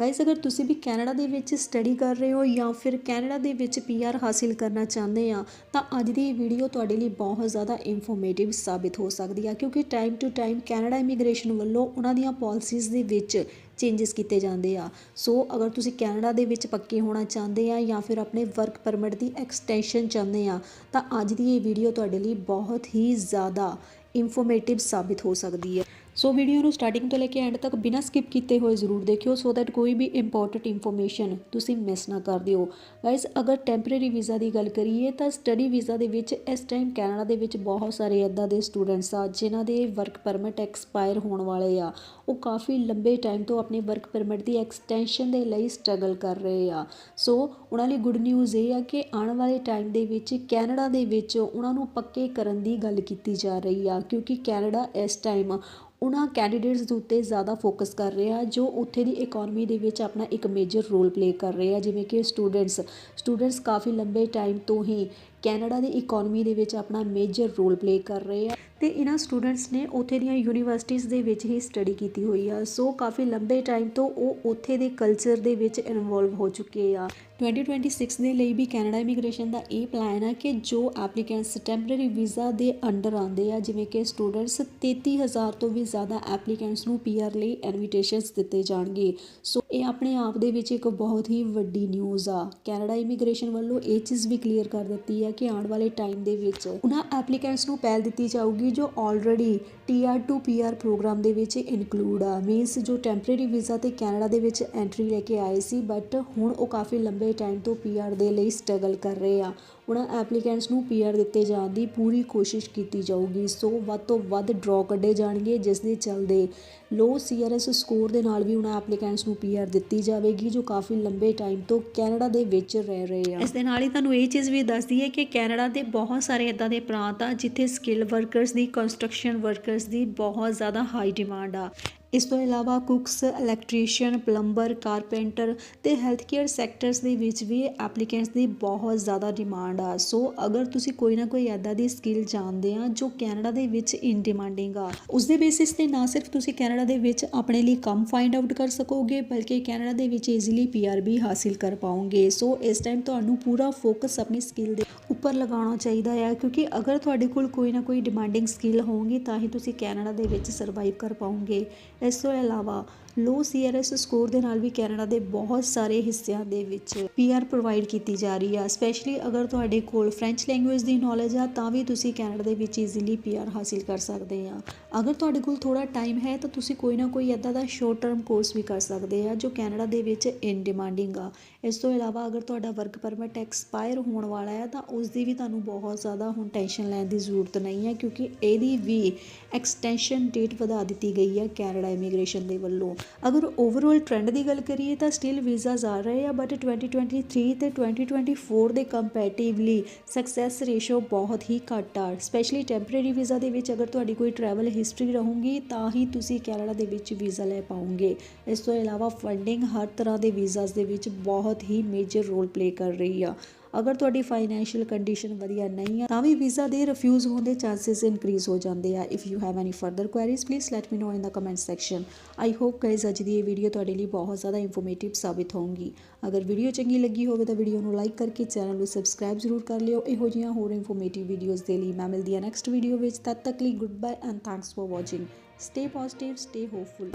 Guys ਅਗਰ ਤੁਸੀਂ ਵੀ Canada ਦੇ ਵਿੱਚ ਸਟੱਡੀ ਕਰ ਰਹੇ ਹੋ ਜਾਂ ਫਿਰ ਕੈਨੇਡਾ ਦੇ ਵਿੱਚ ਪੀਆਰ ਹਾਸਿਲ ਕਰਨਾ ਚਾਹੁੰਦੇ ਆ, ਤਾਂ ਅੱਜ ਦੀ ਇਹ ਵੀਡੀਓ ਤੁਹਾਡੇ ਲਈ ਬਹੁਤ ਜ਼ਿਆਦਾ ਇਨਫੋਰਮੇਟਿਵ ਸਾਬਿਤ ਹੋ ਸਕਦੀ ਆ, ਕਿਉਂਕਿ time to time Canada immigration ਵੱਲੋਂ ਉਹਨਾਂ ਦੀਆਂ ਪਾਲਿਸੀਜ਼ ਦੇ ਵਿੱਚ ਚੇਂਜਸ ਕੀਤੇ ਜਾਂਦੇ ਆ। ਸੋ ਅਗਰ ਤੁਸੀਂ ਕੈਨੇਡਾ ਦੇ ਵਿੱਚ ਪੱਕੇ ਹੋਣਾ ਚਾਹੁੰਦੇ ਆ ਜਾਂ ਫਿਰ ਆਪਣੇ ਵਰਕ ਪਰਮਿਟ ਦੀ ਐਕਸਟੈਂਸ਼ਨ ਚਾਹੁੰਦੇ ਆ, ਤਾਂ ਅੱਜ ਦੀ ਇਹ ਵੀਡੀਓ ਤੁਹਾਡੇ ਲਈ ਬਹੁਤ ਹੀ ਜ਼ਿਆਦਾ ਇਨਫੋਰਮੇਟਿਵ ਸਾਬਿਤ ਹੋ ਸਕਦੀ ਹੈ ਸੋ ਵੀਡੀਓ ਨੂੰ ਸਟਾਰਟਿੰਗ ਤੋਂ ਲੈ ਕੇ ਐਂਡ ਤੱਕ ਬਿਨਾਂ ਸਕਿਪ ਕੀਤੇ ਹੋਏ ਜ਼ਰੂਰ ਦੇਖਿਓ ਸੋ ਦੈਟ ਕੋਈ ਵੀ ਇੰਪੋਰਟੈਂਟ ਇਨਫੋਰਮੇਸ਼ਨ ਤੁਸੀਂ ਮਿਸ ਨਾ ਕਰ ਦਿਓ। ਗਾਇਸ ਅਗਰ ਟੈਂਪਰੇਰੀ ਵੀਜ਼ਾ ਦੀ ਗੱਲ ਕਰੀਏ, ਤਾਂ ਸਟੱਡੀ ਵੀਜ਼ਾ ਦੇ ਵਿੱਚ ਇਸ ਟਾਈਮ ਕੈਨੇਡਾ ਦੇ ਵਿੱਚ ਬਹੁਤ ਸਾਰੇ ਇੱਦਾਂ ਦੇ ਸਟੂਡੈਂਟਸ ਆ, ਜਿਨ੍ਹਾਂ ਦੇ ਵਰਕ ਪਰਮਿਟ ਐਕਸਪਾਇਰ ਹੋਣ ਵਾਲੇ ਆ। ਉਹ ਕਾਫੀ ਲੰਬੇ ਟਾਈਮ ਤੋਂ ਆਪਣੇ ਵਰਕ ਪਰਮਿਟ ਦੀ ਐਕਸਟੈਂਸ਼ਨ ਦੇ ਲਈ ਸਟਰਗਲ ਕਰ ਰਹੇ ਆ। ਸੋ ਉਹਨਾਂ ਲਈ ਗੁੱਡ ਨਿਊਜ਼ ਇਹ ਆ ਕਿ ਆਉਣ ਵਾਲੇ ਟਾਈਮ ਦੇ ਵਿੱਚ ਕੈਨੇਡਾ ਦੇ ਵਿੱਚ ਉਹਨਾਂ ਨੂੰ ਪੱਕੇ ਕਰਨ ਦੀ ਗੱਲ ਕੀਤੀ ਜਾ ਰਹੀ ਆ, ਕਿਉਂਕਿ ਕੈਨੇਡਾ ਇਸ ਟਾਈਮ ਉਹਨਾਂ ਕੈਂਡੀਡੇਟਸ ਦੇ ਉੱਤੇ ਜ਼ਿਆਦਾ ਫੋਕਸ ਕਰ ਰਿਹਾ ਜੋ ਉੱਥੇ ਦੀ ਇਕਨੋਮੀ ਦੇ ਵਿੱਚ ਆਪਣਾ ਇੱਕ ਮੇਜਰ ਰੋਲ ਪਲੇ ਕਰ ਰਹੇ ਆ, ਜਿਵੇਂ ਕਿ ਸਟੂਡੈਂਟਸ ਸਟੂਡੈਂਟਸ ਕਾਫੀ ਲੰਬੇ ਟਾਈਮ ਤੋਂ ਹੀ ਕੈਨੇਡਾ ਦੀ ਇਕਨੋਮੀ ਦੇ ਵਿੱਚ ਆਪਣਾ ਮੇਜਰ ਰੋਲ ਪਲੇ ਕਰ ਰਹੇ ਆ। ਤੇ ਇਹਨਾਂ ਸਟੂਡੈਂਟਸ ਨੇ ਉੱਥੇ ਦੀਆਂ ਯੂਨੀਵਰਸਿਟੀਜ਼ ਦੇ ਵਿੱਚ ਹੀ ਸਟੱਡੀ ਕੀਤੀ ਹੋਈ ਆ। ਸੋ ਕਾਫੀ ਲੰਬੇ ਟਾਈਮ ਤੋਂ ਉਹ ਉੱਥੇ ਦੇ ਕਲਚਰ ਦੇ ਵਿੱਚ ਇਨਵੋਲਵ ਹੋ ਚੁੱਕੇ ਆ। 2026 ਦੇ ਲਈ ਵੀ ਕੈਨੇਡਾ ਇਮੀਗ੍ਰੇਸ਼ਨ ਦਾ ਇਹ ਪਲਾਨ ਆ ਕਿ ਜੋ ਐਪਲੀਕੈਂਟਸ ਟੈਂਪਰੇਰੀ ਵੀਜ਼ਾ ਦੇ ਅੰਡਰ ਆਉਂਦੇ ਆ, ਜਿਵੇਂ ਕਿ ਸਟੂਡੈਂਟਸ 33000 ਤੋਂ ਵੀ ਜ਼ਿਆਦਾ ਐਪਲੀਕੈਂਟਸ ਨੂੰ ਪੀਆਰ ਲਈ ਇਨਵੀਟੇਸ਼ਨਸ ਦਿੱਤੇ ਜਾਣਗੇ। ਸੋ ਇਹ ਆਪਣੇ ਆਪ ਦੇ ਵਿੱਚ ਇੱਕ ਬਹੁਤ ਹੀ ਵੱਡੀ ਨਿਊਜ਼ ਆ। ਕੈਨੇਡਾ ਇਮੀਗ੍ਰੇਸ਼ਨ ਵੱਲੋਂ ਇਹ ਚੀਜ਼ ਵੀ ਕਲੀਅਰ ਕਰ ਦਿੱਤੀ ਹੈ ਕਿ ਆਉਣ ਵਾਲੇ ਟਾਈਮ ਦੇ ਵਿੱਚ ਉਹਨਾਂ ਐਪਲੀਕੈਂਟਸ ਨੂੰ ਪਹਿਲ ਦਿੱਤੀ ਜਾਊਗੀ ਜੋ already TR to PR programme ਦੇ ਵਿੱਚ ਇਨਕਲੂਡ ਆ। ਮੀਨਸ ਜੋ ਟੈਂਪਰੇਰੀ ਵੀਜ਼ਾ ਤੇ ਕੈਨੇਡਾ ਦੇ ਵਿੱਚ ਐਂਟਰੀ ਲੈ ਕੇ ਆਏ ਸੀ ਬਟ ਹੁਣ ਉਹ ਕਾਫੀ ਲੰਬੇ ਟਾਈਮ ਤੋਂ ਪੀਆਰ ਦੇ ਲਈ ਸਟਰਗਲ ਕਰ ਰਹੇ ਆ। ਉਹਨਾਂ ਐਪਲੀਕੈਂਟਸ ਨੂੰ ਪੀਆਰ ਦਿੱਤੇ ਜਾਣ ਦੀ ਪੂਰੀ ਕੋਸ਼ਿਸ਼ ਕੀਤੀ ਜਾਊਗੀ। ਸੋ ਵੱਧ ਤੋਂ ਵੱਧ ਡਰਾਅ ਕੱਢੇ ਜਾਣਗੇ ਜਿਸ ਦੇ ਚੱਲਦੇ ਲੋ ਸੀਆਰਐਸ ਸਕੋਰ ਦੇ ਨਾਲ ਵੀ ਉਹਨਾਂ ਐਪਲੀਕੈਂਟਸ ਨੂੰ ਪੀਆਰ ਦਿੱਤੀ ਜਾਵੇਗੀ, ਜੋ ਕਾਫੀ ਲੰਬੇ ਟਾਈਮ ਤੋਂ ਕੈਨੇਡਾ ਦੇ ਵਿੱਚ ਰਹਿ ਰਹੇ ਆ। ਇਸ ਦੇ ਨਾਲ ਹੀ ਤੁਹਾਨੂੰ ਇਹ ਚੀਜ਼ ਵੀ ਦੱਸਦੀ ਹੈ ਕਿ ਕੈਨੇਡਾ ਦੇ ਬਹੁਤ ਸਾਰੇ ਇਦਾਂ ਦੇ ਪ੍ਰਾਂਤ ਆ, ਜਿੱਥੇ ਸਕਿੱਲ ਵਰਕਰਸ ਦੀ ਕੰਸਟਰਕਸ਼ਨ ਵਰਕਰਸ ਦੀ ਬਹੁਤ ਜ਼ਿਆਦਾ ਹਾਈ ਡਿਮਾਂਡ ਆ। ਇਸ ਤੋਂ ਇਲਾਵਾ ਕੁਕਸ, ਇਲੈਕਟ੍ਰੀਸ਼ੀਅਨ, ਪਲੰਬਰ, ਕਾਰਪੈਂਟਰ ਤੇ ਹੈਲਥ ਕੇਅਰ ਸੈਕਟਰਸ ਦੇ ਵਿੱਚ ਵੀ ਐਪਲੀਕੈਂਟਸ ਦੀ ਬਹੁਤ ਜ਼ਿਆਦਾ ਡਿਮਾਂਡ ਆ। ਸੋ ਅਗਰ ਤੁਸੀਂ ਕੋਈ ਨਾ ਕੋਈ ਐਦਾਂ ਦੀ ਸਕਿੱਲ ਜਾਣਦੇ ਆ ਜੋ ਕੈਨੇਡਾ ਦੇ ਵਿੱਚ ਇਨ ਡਿਮਾਂਡਿੰਗ ਆ, ਉਸ ਦੇ ਬੇਸਿਸ ਤੇ ਨਾ ਸਿਰਫ ਤੁਸੀਂ ਕੈਨੇਡਾ ਦੇ ਵਿੱਚ ਆਪਣੇ ਲਈ ਕੰਮ ਫਾਈਂਡ ਆਊਟ ਕਰ ਸਕੋਗੇ, ਬਲਕਿ ਕੈਨੇਡਾ ਦੇ ਵਿੱਚ ਈਜ਼ੀਲੀ ਪੀਆਰ ਵੀ ਹਾਸਿਲ ਕਰ ਪਾਓਗੇ। ਸੋ ਇਸ ਟਾਈਮ ਤੁਹਾਨੂੰ ਪੂਰਾ ਫੋਕਸ ਆਪਣੀ ਸਕਿੱਲ ਦੇ ਉੱਪਰ ਲਗਾਉਣਾ ਚਾਹੀਦਾ ਆ, ਕਿਉਂਕਿ ਅਗਰ ਤੁਹਾਡੇ ਕੋਲ ਕੋਈ ਨਾ ਕੋਈ ਡਿਮਾਂਡਿੰਗ ਸਕਿੱਲ ਹੋਊਗੀ, ਤਾਂ ਹੀ ਤੁਸੀਂ ਕੈਨੇਡਾ ਦੇ ਵਿੱਚ ਸਰਵਾਈਵ ਕਰ ਪਾਓਗੇ ਇਸ ਤੋਂ ਇਲਾਵਾ ਲੋ ਸੀਆਰਐਸ ਸਕੋਰ ਦੇ ਨਾਲ ਵੀ ਕੈਨੇਡਾ ਦੇ ਬਹੁਤ ਸਾਰੇ ਹਿੱਸਿਆਂ ਦੇ ਵਿੱਚ ਪੀਆਰ ਪ੍ਰੋਵਾਈਡ ਕੀਤੀ ਜਾ ਰਹੀ ਆ ਸਪੈਸ਼ਲੀ ਅਗਰ ਤੁਹਾਡੇ ਕੋਲ ਫ੍ਰੈਂਚ ਲੈਂਗੁਏਜ ਦੀ ਨੌਲੇਜ ਆ, ਤਾਂ ਵੀ ਤੁਸੀਂ ਕੈਨੇਡਾ ਦੇ ਵਿੱਚ ਈਜ਼ੀਲੀ ਪੀਆਰ ਹਾਸਿਲ ਕਰ ਸਕਦੇ ਆ। ਅਗਰ ਤੁਹਾਡੇ ਕੋਲ ਥੋੜਾ ਟਾਈਮ ਹੈ, ਤਾਂ ਤੁਸੀਂ ਕੋਈ ਨਾ ਕੋਈ ਇਦਾਂ ਦਾ ਸ਼ਾਰਟ ਟਰਮ ਕੋਰਸ ਵੀ ਕਰ ਸਕਦੇ ਆ, ਜੋ ਕੈਨੇਡਾ ਦੇ ਵਿੱਚ ਇਨ ਡਿਮਾਂਡਿੰਗ ਆ। ਇਸ ਤੋਂ ਇਲਾਵਾ ਅਗਰ ਤੁਹਾਡਾ ਵਰਕ ਪਰਮਿਟ ਐਕਸਪਾਇਰ ਹੋਣ ਵਾਲਾ ਹੈ ਤਾਂ ਉਸ ਦੀ ਵੀ ਤੁਹਾਨੂੰ ਬਹੁਤ ਜ਼ਿਆਦਾ ਹੁਣ ਟੈਨਸ਼ਨ ਲੈਣ ਦੀ ਜ਼ਰੂਰਤ ਨਹੀਂ ਹੈ ਕਿਉਂਕਿ ਇਹਦੀ ਵੀ ਐਕਸਟੈਂਸ਼ਨ ਡੇਟ ਵਧਾ ਦਿੱਤੀ ਗਈ ਹੈ ਕੈਨੇਡਾ ਇਮੀਗ੍ਰੇਸ਼ਨ ਦੇ ਵੱਲੋਂ। ਅਗਰ ਓਵਰਆਲ ਟ੍ਰੈਂਡ ਦੀ ਗੱਲ ਕਰੀਏ ਤਾਂ ਸਟਿਲ ਵੀਜ਼ਾਸ ਆ ਰਹੇ ਆ ਬਟ 2023 ਤੇ 2024 ਦੇ ਕੰਪੈਰੀਟਿਵਲੀ ਸਕਸੈਸ ਰੇਸ਼ੋ ਬਹੁਤ ਹੀ ਘੱਟ ਆ ਸਪੈਸ਼ਲੀ ਟੈਂਪਰੇਰੀ ਵੀਜ਼ਾ ਦੇ ਵਿੱਚ ਅਗਰ ਤੁਹਾਡੀ ਕੋਈ ਟਰੈਵਲ ਹਿਸਟਰੀ ਰਹੂਗੀ, ਤਾਂ ਹੀ ਤੁਸੀਂ ਕੈਨੇਡਾ ਦੇ ਵਿੱਚ ਵੀਜ਼ਾ ਲੈ ਪਾਉਂਗੇ ਇਸ ਤੋਂ ਇਲਾਵਾ ਫੰਡਿੰਗ ਹਰ ਤਰ੍ਹਾਂ ਦੇ ਵੀਜ਼ਾਸ ਦੇ ਵਿੱਚ ਬਹੁਤ ਹੀ ਮੇਜਰ ਰੋਲ ਪਲੇ ਕਰ ਰਹੀ ਆ। ਅਗਰ ਤੁਹਾਡੀ ਫਾਈਨੈਂਸ਼ੀਅਲ ਕੰਡੀਸ਼ਨ ਵਧੀਆ ਨਹੀਂ ਆ, ਤਾਂ ਵੀ ਵੀਜ਼ਾ ਦੇ ਰਿਫਿਊਜ਼ ਹੋਣ ਦੇ ਚਾਂਸਸ ਇਨਕਰੀਜ਼ ਹੋ ਜਾਂਦੇ ਆ। If you have any further queries please let me know in the comment section I hope guys ਅੱਜ ਦੀ ਇਹ ਵੀਡੀਓ ਤੁਹਾਡੇ ਲਈ ਬਹੁਤ ਜ਼ਿਆਦਾ ਇਨਫੋਰਮੇਟਿਵ ਸਾਬਿਤ ਹੋਊਗੀ। ਅਗਰ ਵੀਡੀਓ ਚੰਗੀ ਲੱਗੀ ਹੋਵੇ ਤਾਂ ਵੀਡੀਓ ਨੂੰ ਲਾਈਕ ਕਰਕੇ ਚੈਨਲ ਨੂੰ ਸਬਸਕ੍ਰਾਈਬ ਜ਼ਰੂਰ ਕਰ ਲਿਓ। ਇਹੋ ਜਿਹੀਆਂ ਹੋਰ ਇਨਫੋਰਮੇਟਿਵ ਵੀਡੀਓਜ਼ ਦੇ ਲਈ ਮੈਂ ਮਿਲਦੀ ਹਾਂ ਨੈਕਸਟ ਵੀਡੀਓ ਵਿੱਚ। ਤਦ ਤੱਕ ਲਈ good bye and thanks for watching stay positive stay hopeful